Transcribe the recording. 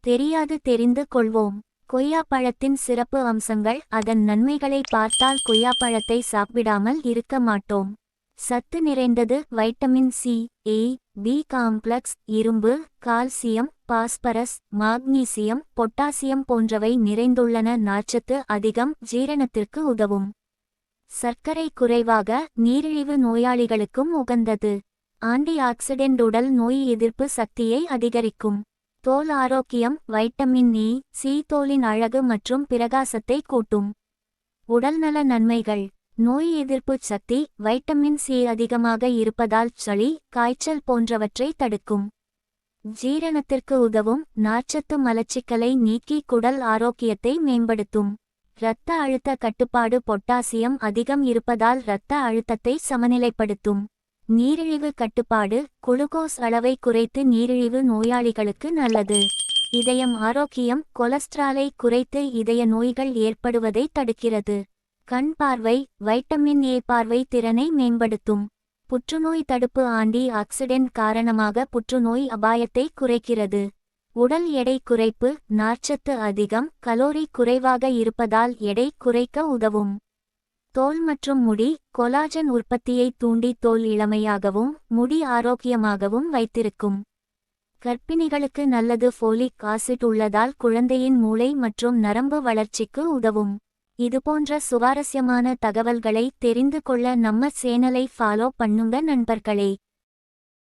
தெரியாது தெரிந்து கொள்வோம். கொய்யாப்பழத்தின் சிறப்பு அம்சங்கள் அதன் நன்மைகளை பார்த்தால் கொய்யாப்பழத்தை சாப்பிடாமல் இருக்க மாட்டோம். சத்து நிறைந்தது vitamin C A B complex இரும்பு கால்சியம் பாஸ்பரஸ் மாக்னீசியம் பொட்டாசியம் போன்றவை நிறைந்துள்ளன. நார்ச்சத்து அதிகம் ஜீரணத்திற்கு உதவும். சர்க்கரை குறைவாக நீரிழிவு நோயாளிகளுக்கும் உகந்தது. ஆன்டி ஆக்சிடென்ட் உடல் நோய் எதிர்ப்பு சக்தியை அதிகரிக்கும். தோல் ஆரோக்கியம் வைட்டமின் e, இ சி தோலின் அழகு மற்றும் பிரகாசத்தை கூட்டும். உடல்நல நன்மைகள். நோய் எதிர்ப்பு சக்தி வைட்டமின் சி அதிகமாக இருப்பதால் சளி காய்ச்சல் போன்றவற்றை தடுக்கும். ஜீரணத்திற்கு உதவும் நார்ச்சத்து மலச்சிக்கலை நீக்கி குடல் ஆரோக்கியத்தை மேம்படுத்தும். இரத்த அழுத்த கட்டுப்பாடு பொட்டாசியம் அதிகம் இருப்பதால் இரத்த அழுத்தத்தை சமநிலைப்படுத்தும். நீரிழிவு கட்டுப்பாடு குளுக்கோஸ் அளவை குறைத்து நீரிழிவு நோயாளிகளுக்கு நல்லது. இதயம் ஆரோக்கியம் கொலஸ்ட்ராலை குறைத்து இதய நோய்கள் ஏற்படுவதை தடுக்கிறது. கண் பார்வை வைட்டமின் ஏ பார்வை திறனை மேம்படுத்தும். புற்றுநோய் தடுப்பு ஆண்டி ஆக்சிடென்ட் காரணமாக புற்றுநோய் அபாயத்தை குறைக்கிறது. உடல் எடை குறைப்பு நார்ச்சத்து அதிகம் கலோரி குறைவாக இருப்பதால் எடை குறைக்க உதவும். தோல் மற்றும் முடி கொலாஜன் உற்பத்தியை தூண்டி தோல் இளமையாகவும் முடி ஆரோக்கியமாகவும் வைத்திருக்கும். கர்ப்பிணிகளுக்கு நல்லது ஃபோலிக் ஆசிட் உள்ளதால் குழந்தையின் மூளை மற்றும் நரம்பு வளர்ச்சிக்கு உதவும். இதுபோன்ற சுவாரஸ்யமான தகவல்களை தெரிந்து கொள்ள நம்ம சேனலை ஃபாலோ பண்ணுங்க நண்பர்களே.